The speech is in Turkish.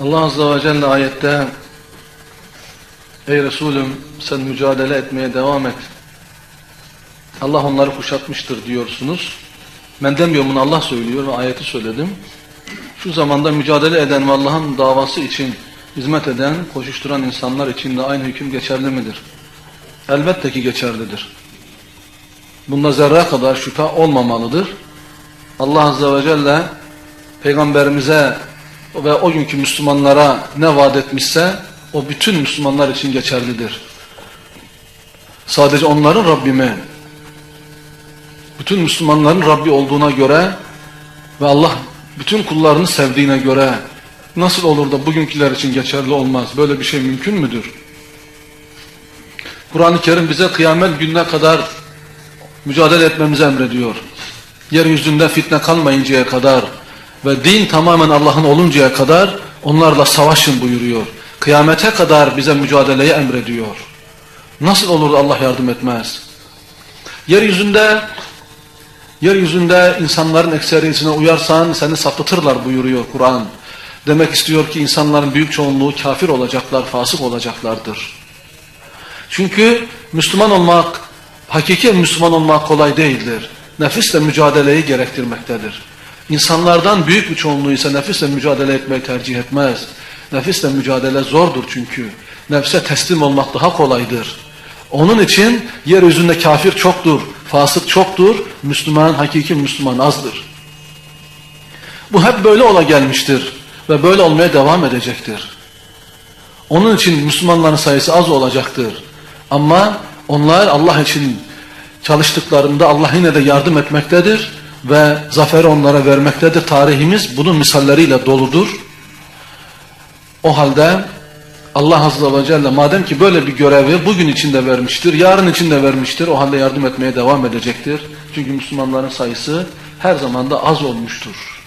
Allah Azze ve Celle ayette Ey Resulüm sen mücadele etmeye devam et. Allah onları kuşatmıştır diyorsunuz. Ben demiyorum bunu Allah söylüyor ve ayeti söyledim. Şu zamanda mücadele eden ve Allah'ın davası için hizmet eden, koşuşturan insanlar için de aynı hüküm geçerli midir? Elbette ki geçerlidir. Bunda zerre kadar şüphe olmamalıdır. Allah Azze ve Celle Peygamberimize ve o günkü Müslümanlara ne vaat etmişse o bütün Müslümanlar için geçerlidir. Sadece onların Rabbi mi? Bütün Müslümanların Rabbi olduğuna göre ve Allah bütün kullarını sevdiğine göre nasıl olur da bugünküler için geçerli olmaz? Böyle bir şey mümkün müdür? Kur'an-ı Kerim bize kıyamet gününe kadar mücadele etmemizi emrediyor. Yeryüzünde fitne kalmayıncaya kadar ve din tamamen Allah'ın oluncaya kadar onlarla savaşın buyuruyor. Kıyamete kadar bize mücadeleyi emrediyor. Nasıl olur Allah yardım etmez? Yeryüzünde yeryüzünde insanların ekseriyetine uyarsan seni sapıtırlar buyuruyor Kur'an. Demek istiyor ki insanların büyük çoğunluğu kafir olacaklar, fasık olacaklardır. Çünkü Müslüman olmak, hakiki Müslüman olmak kolay değildir. Nefisle mücadeleyi gerektirmektedir. İnsanlardan büyük bir çoğunluğu ise nefisle mücadele etmeyi tercih etmez. Nefisle mücadele zordur çünkü. Nefse teslim olmak daha kolaydır. Onun için yeryüzünde kafir çoktur, fasık çoktur, Müslüman, hakiki Müslüman azdır. Bu hep böyle ola gelmiştir ve böyle olmaya devam edecektir. Onun için Müslümanların sayısı az olacaktır. Ama onlar Allah için çalıştıklarında Allah yine de yardım etmektedir ve zaferi onlara vermektedir. Tarihimiz bunun misalleriyle doludur. O halde Allah Azze ve Celle madem ki böyle bir görevi bugün içinde vermiştir, yarın içinde vermiştir, o halde yardım etmeye devam edecektir. Çünkü Müslümanların sayısı her zaman da az olmuştur.